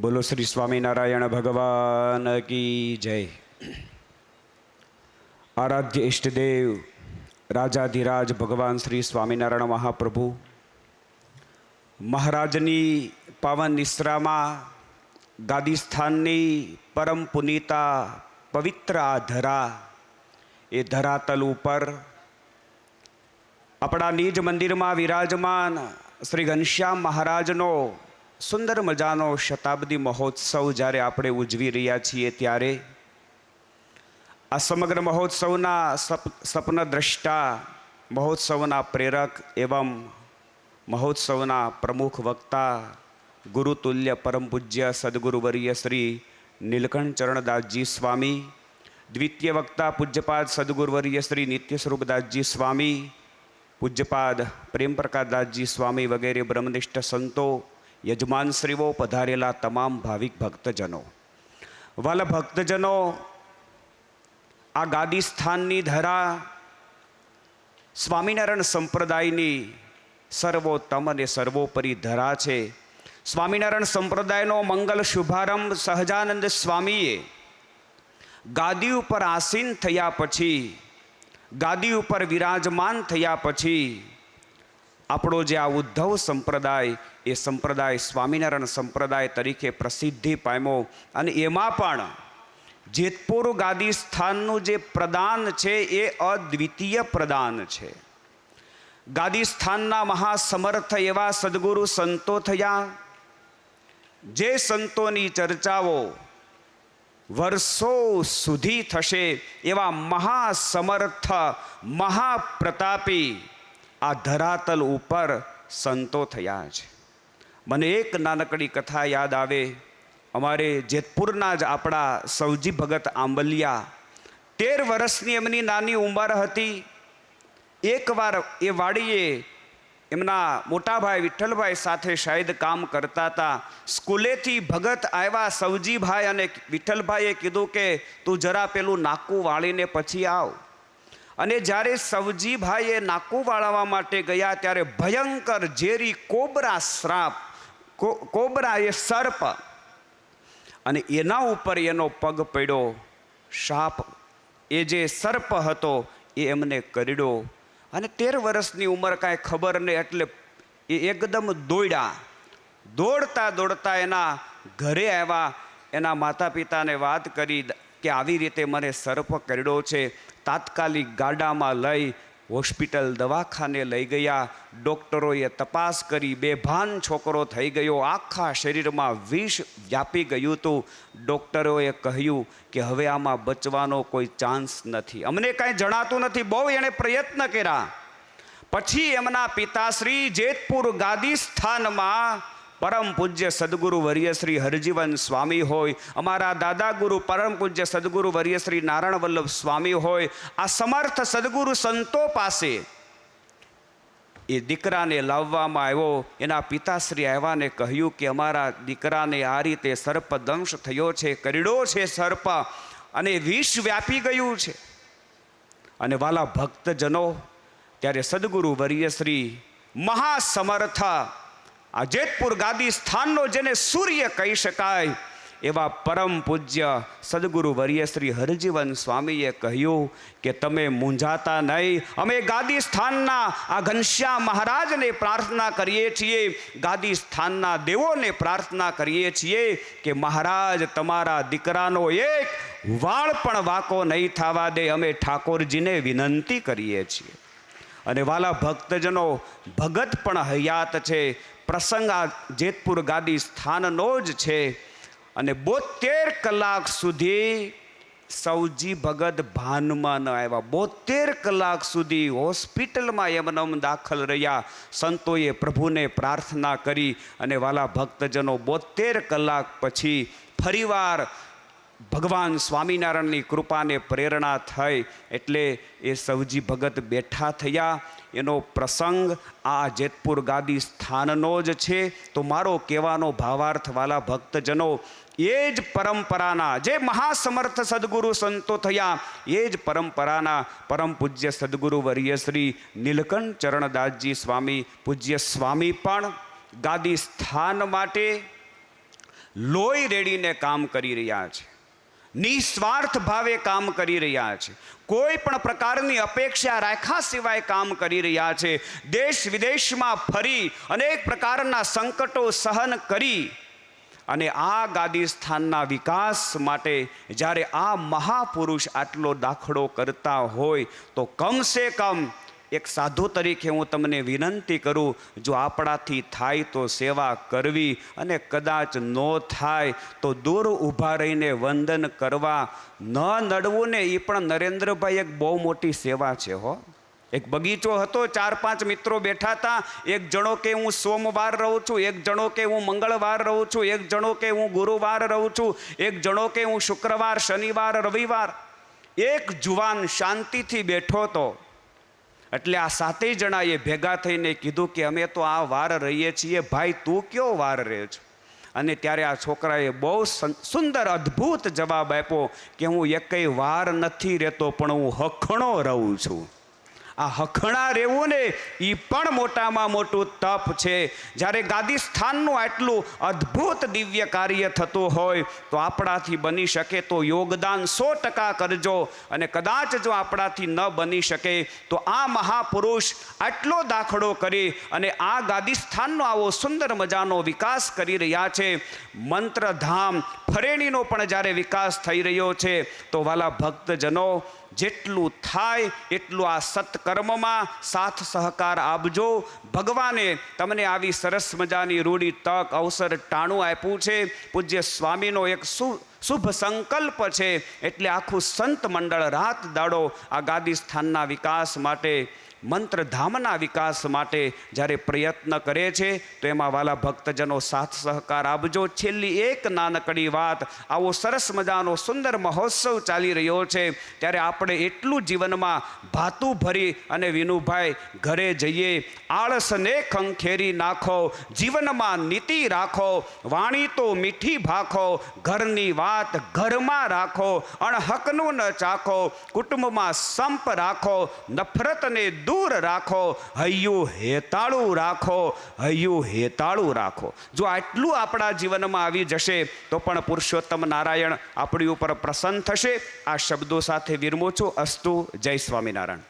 બોલો શ્રી સ્વામિનારાયણ ભગવાન કી જય. આરાધ્ય ઈષ્ટદેવ, રાજાધિરાજ ભગવાન શ્રી સ્વામિનારાયણ મહાપ્રભુ, મહારાજની પાવન નિશ્રામાં ગાદીસ્થાનની પરમ પુનીતા પવિત્ર આ ધરા, એ ધરાતલ ઉપર આપણા નિજ મંદિરમાં વિરાજમાન શ્રી ઘનશ્યામ મહારાજનો સુંદર મજાનો શતાબ્દી મહોત્સવ જ્યારે આપણે ઉજવી રહ્યા છીએ ત્યારે આ સમગ્ર મહોત્સવના સપ સપન દ્રષ્ટા મહોત્સવના પ્રેરક એવમ મહોત્સવના પ્રમુખ વક્તા ગુરુતુલ્ય પરમ પૂજ્ય સદગુરુવર્ય શ્રી નીલકંઠ ચરણદાસજી સ્વામી, દ્વિતીય વક્તા પૂજ્યપાદ સદગુરુવર્ય શ્રી નિત્ય સ્વરૂપદાસજી સ્વામી, પૂજ્યપાદ પ્રેમપ્રકાશદાસજી સ્વામી વગેરે બ્રહ્મનિષ્ઠ સંતો યજમાનશ્રીઓ પધારેલા તમામ ભાવિક ભક્તજનો. વાલા ભક્તજનો, આ ગાદી સ્થાનની ધરા સ્વામિનારાયણ સંપ્રદાયની સર્વોત્તમ અને સર્વોપરી ધરા છે. સ્વામિનારાયણ સંપ્રદાયનો મંગલ શુભારંભ સહજાનંદ સ્વામીએ ગાદી ઉપર આસીન થયા પછી, ગાદી ઉપર વિરાજમાન થયા પછી આપણો જે આ ઉદ્ધવ સંપ્રદાય, એ સંપ્રદાય સ્વામિનારાયણ સંપ્રદાય તરીકે પ્રસિદ્ધિ પામ્યો. અને એમાં પણ જેતપુર ગાદી સ્થાનનું જે પ્રદાન છે, એ અદ્વિતીય પ્રદાન છે. ગાદી સ્થાનના મહાસમર્થ એવા સદગુરુ સંતો થયા. જે સંતોની ચર્ચાઓ વર્ષો સુધી થશે એવા મહાસમર્થ મહાપ્રતાપી આ ધરાતલ ઉપર સંતો થયા છે. મને એક નાનકડી કથા યાદ આવે. અમારે જેતપુરના જ આપણા સૌજી ભગત આંબલિયા, તેર વર્ષની એમની નાની ઉંમર હતી. એકવાર એ વાડીએ એમના મોટાભાઈ વિઠ્ઠલભાઈ સાથે શાયદ કામ કરતા હતા. સ્કૂલેથી ભગત આવ્યા સૌજીભાઈ અને વિઠ્ઠલભાઈએ કીધું કે, તું જરા પેલું નાકું વાળીને પછી આવ. અને જ્યારે સવજીભાઈએ નાકું વાળવા માટે ગયા ત્યારે ભયંકર ઝેરી કોબરા શ્રાપ કોબરા એ સર્પ અને એના ઉપર એનો પગ પડ્યો. શાપ, એ જે સર્પ હતો એ એમને કરડ્યો. અને તેર વર્ષની ઉંમર કાંઈ ખબર નહીં એટલે એ એકદમ દોડ્યા. દોડતા દોડતા એના ઘરે આવ્યા. એના માતા પિતાને વાત કરી કે આવી રીતે મને સર્પ કરડ્યો છે. તાત્કાલિક ગાડામાં લઈ હોસ્પિટલ દવાખાને લઈ ગયા. ડૉક્ટરોએ તપાસ કરી બેભાન છોકરો થઈ ગયો. આખા શરીરમાં વિષ વ્યાપી ગયું હતું. ડૉક્ટરોએ કહ્યું કે હવે આમાં બચવાનો કોઈ ચાન્સ નથી. અમને કાંઈ જણાતું નથી. બહુ એણે પ્રયત્ન કર્યા. પછી એમના પિતાશ્રી જેતપુર ગાદી સ્થાનમાં પરમ પૂજ્ય સદગુરુ વર્ય શ્રી હરજીવન સ્વામી હોય, અમારા દાદા ગુરુ પરમ પૂજ્ય સદગુરુ વર્ય શ્રી નારાયણ વલ્લભ સ્વામી હોય, આ સમર્થ સદગુરુ સંતો પાસે એ દીકરાને લાવવામાં આવ્યો, એના પિતાશ્રી આવ્યાને કહ્યું કે અમારા દીકરાને આ રીતે સર્પદંશ થયો છે, કરડો છે સર્પ, અને વિષ વ્યાપી ગયું છે. અને વાલા ભક્તજનો, ત્યારે સદગુરુ વર્ય શ્રી મહાસમર્થ આ જેતપુર ગાદી સ્થાનનો જેને સૂર્ય કહી શકાય, એવા પરમ પૂજ્ય સદગુરુ વર્ય શ્રી હરજીવન સ્વામીએ કહ્યું કે તમે મૂંઝાતા નહીં. અમે ગાદી સ્થાનના આ ઘનશ્યા મહારાજને પ્રાર્થના કરીએ છીએ. ગાદી સ્થાનના દેવોને પ્રાર્થના કરીએ છીએ કે મહારાજ તમારા દીકરાનો એક વાળ પણ વાકો નહીં થવા દે. અમે ઠાકોરજીને વિનંતી કરીએ છીએ. અને વાલા ભક્તજનો ભગત પણ હયાત છે. પ્રસંગ આ જેતપુર ગાદી સ્થાનનો જ છે અને બોતેર કલાક સુધી સૌજી ભગત ભાનમાં ન આવ્યા. બોતેર કલાક સુધી હોસ્પિટલમાં એમનમ દાખલ રહ્યા. સંતોએ પ્રભુને પ્રાર્થના કરી અને વાલા ભક્તજનો બોતેર કલાક પછી ફરીવાર ભગવાન સ્વામિનારાયણની કૃપાને પ્રેરણા થઈ એટલે એ સૌજી ભગત બેઠા થયા. એનો પ્રસંગ, આ જેતપુર ગાદી સ્થાનનો જ છે. તો મારો કહેવાનો ભાવાર્થ વાલા ભક્તજનો, એ જ પરંપરાના, જે મહાસમર્થ સદગુરુ સંતો થયા, એ જ પરંપરાના પરમ પૂજ્ય સદગુરુ વર્ય શ્રી નીલકંઠ ચરણદાસજી સ્વામી, પૂજ્ય સ્વામી પણ ગાદી સ્થાન માટે લોહી રેડીને કામ કરી રહ્યા છે. નિસ્વાર્થ ભાવે કામ કરી રહ્યા છે. કોઈ પણ પ્રકારની અપેક્ષા રાખ્યા સિવાય કામ કરી રહ્યા છે. દેશ વિદેશમાં ફરી અનેક પ્રકારના સંકટો સહન કરી અને આ ગાદી સ્થાનના વિકાસ માટે જ્યારે આ મહાપુરુષ આટલો દાખલો કરતા હોય તો કમસે કમ એક સાધુ તરીકે હું તમને વિનંતી કરું, જો આપણાથી થાય તો સેવા કરવી અને કદાચ ન થાય તો દૂર ઊભા રહીને વંદન કરવા. ન નડવું ને એ પણ નરેન્દ્રભાઈ એક બહુ મોટી સેવા છે હો. એક બગીચો હતો, ચાર પાંચ મિત્રો બેઠા હતા. એક જણો કે હું સોમવાર રહું છું, એક જણો કે હું મંગળવાર રહું છું, એક જણો કે હું ગુરુવાર રહું છું, એક જણો કે હું શુક્રવાર, શનિવાર, રવિવાર. એક જુવાન શાંતિથી બેઠો હતો એટલે આ સાતેય જણાએ ભેગા થઈને કીધું કે અમે તો આ વાર રહીએ છીએ. ભાઈ, તું કયો વાર રહે છે? અને ત્યારે આ છોકરાએ બહુ સુંદર, અદ્ભુત જવાબ આપ્યો કે હું એકય વાર નથી રહેતો, પણ હું હખણો રહું છું. આ હખણા રહેવું ને એ પણ મોટામાં મોટું તપ છે. જ્યારે ગાદી સ્થાનનું આટલું અદ્ભુત દિવ્ય કાર્ય થતું હોય તો આપણાથી બની શકે તો યોગદાન સો ટકા કરજો અને કદાચ જો આપણાથી ન બની શકે તો આ મહાપુરુષ આટલો દાખલો કરી અને આ ગાદી સ્થાનનો આવો સુંદર મજાનો વિકાસ કરી રહ્યા છે. મંત્રધામ ફરેણીનો પણ જ્યારે વિકાસ થઈ રહ્યો છે તો વાલા ભક્તજનો જેટલું થાય એટલું આ સત્કર્મમાં સાથ સહકાર આપજો. ભગવાને તમને આવી સરસ મજાની રૂડી તક અવસર ટાણું આપ્યું છે. પૂજ્ય સ્વામીનો એક સુ, શુભ સંકલ્પ છે. એટલે આખું સંત મંડળ રાત દાડો આ ગાદી સ્થાનના વિકાસ માટે મંત્રધામના વિકાસ માટે જ્યારે પ્રયત્ન કરે છે, તો એમાં વાલા ભક્તજનો સાથ સહકાર આપજો. છેલ્લી એક નાનકડી વાત, આવો સરસ મજાનો સુંદર મહોત્સવ ચાલી રહ્યો છે. ત્યારે આપણે એટલું જીવનમાં ભાતું ભરી અને વિનુભાઈ ઘરે જઈએ. આળસને ખંખેરી નાખો, જીવનમાં નીતિ રાખો, વાણી તો મીઠી ભાખો, ઘરની વાત ઘરમાં રાખો, અણહકનું ન ચાખો, કુટુંબમાં સંપ રાખો, નફરતને દૂર રાખો, હૈયું હેતાળું રાખો, હૈયું હેતાળું રાખો. જો આટલું આપણા જીવનમાં આવી જશે, તો પણ પુરુષોત્તમ નારાયણ આપણી ઉપર પ્રસન્ન થશે. આ શબ્દો સાથે વિરમું અસ્તુ જય સ્વામિનારાયણ.